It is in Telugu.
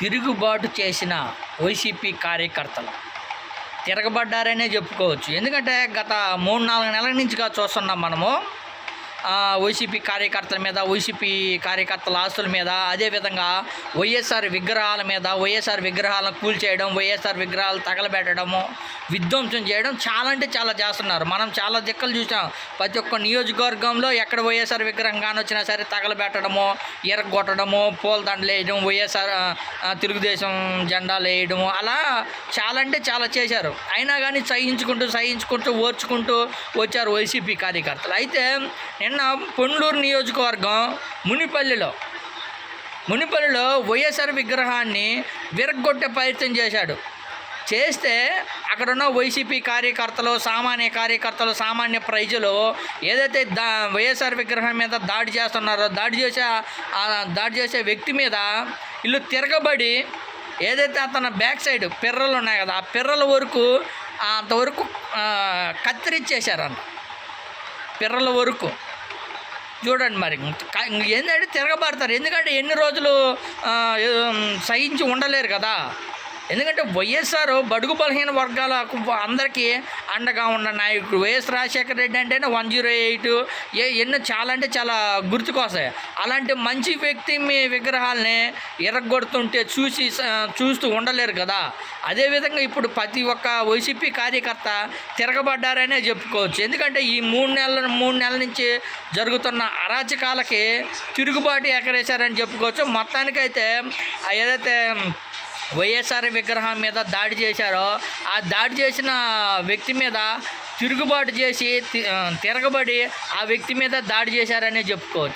తిరుగుబాటు చేసిన వైసీపీ కార్యకర్తలు. తిరగబడ్డారనే చెప్పుకోవచ్చు. ఎందుకంటే గత మూడు నాలుగు నెలల నుంచిగా చూస్తున్నాం మనము. వైసీపీ కార్యకర్తల మీద వైసీపీ కార్యకర్తల ఆస్తుల మీద అదేవిధంగా వైఎస్ఆర్ విగ్రహాల మీద వైఎస్ఆర్ విగ్రహాలను కూల్చేయడం వైఎస్ఆర్ విగ్రహాలు తగలబెట్టడము విధ్వంసం చేయడం చాలా అంటే చాలా చేస్తున్నారు. మనం చాలా దిక్కలు చూసాం. ప్రతి ఒక్క నియోజకవర్గంలో ఎక్కడ వైఎస్ఆర్ విగ్రహం కానొచ్చినా సరే తగలబెట్టడము ఎరగొట్టడము పూలదండలు వేయడం వైఎస్ఆర్ తెలుగుదేశం జెండాలు వేయడము అలా చాలా అంటే చాలా చేశారు. అయినా కానీ సహించుకుంటూ సహించుకుంటూ ఓర్చుకుంటూ వచ్చారు వైసీపీ కార్యకర్తలు. అయితే నిన్న పొండ్లూరు నియోజకవర్గం మునిపల్లిలో మునిపల్లిలో వైఎస్ఆర్ విగ్రహాన్ని విరగ్గొట్టే ప్రయత్నం చేశాడు. చేస్తే అక్కడున్న వైసీపీ కార్యకర్తలు సామాన్య కార్యకర్తలు సామాన్య ప్రజలు ఏదైతే దా వైఎస్ఆర్ విగ్రహం మీద దాడి చేస్తున్నారో దాడి చేసే దాడి చేసే వ్యక్తి మీద ఇల్లు తిరగబడి ఏదైతే అతని బ్యాక్ సైడ్ పిర్రలు ఉన్నాయి కదా ఆ పిర్రల వరకు అంతవరకు ఆ, కత్తిరించేశారంట పిర్రల వరకు. చూడండి మరి. ఏంటంటే తిరగబడతారు. ఎందుకంటే ఎన్ని రోజులు సహించి ఉండలేరు కదా. ఎందుకంటే వైఎస్ఆర్ బడుగు బలహీన వర్గాల అందరికీ అండగా ఉన్న నాయకుడు. వైఎస్ రాజశేఖర రెడ్డి అంటేనే వన్ జీరో ఎయిట్ ఏ ఎన్నో చాలా అంటే చాలా గుర్తుకొస్తాయి. అలాంటి మంచి వ్యక్తి మీ విగ్రహాలని ఎరగొడుతుంటే చూసి చూస్తూ ఉండలేరు కదా. అదేవిధంగా ఇప్పుడు ప్రతి ఒక్క వైసీపీ కార్యకర్త తిరగబడ్డారనే చెప్పుకోవచ్చు. ఎందుకంటే ఈ మూడు నెలల మూడు నెలల నుంచి జరుగుతున్న అరాచకాలకి తిరుగుబాటు ఎగరేశారని చెప్పుకోవచ్చు. మొత్తానికైతే ఏదైతే వైఎస్ఆర్ విగ్రహం మీద దాడి చేశారో ఆ దాడి చేసిన వ్యక్తి మీద తిరుగుబాటు చేసి తి- తిరగబడి ఆ వ్యక్తి మీద దాడి చేశారనే చెప్పుకోవచ్చు.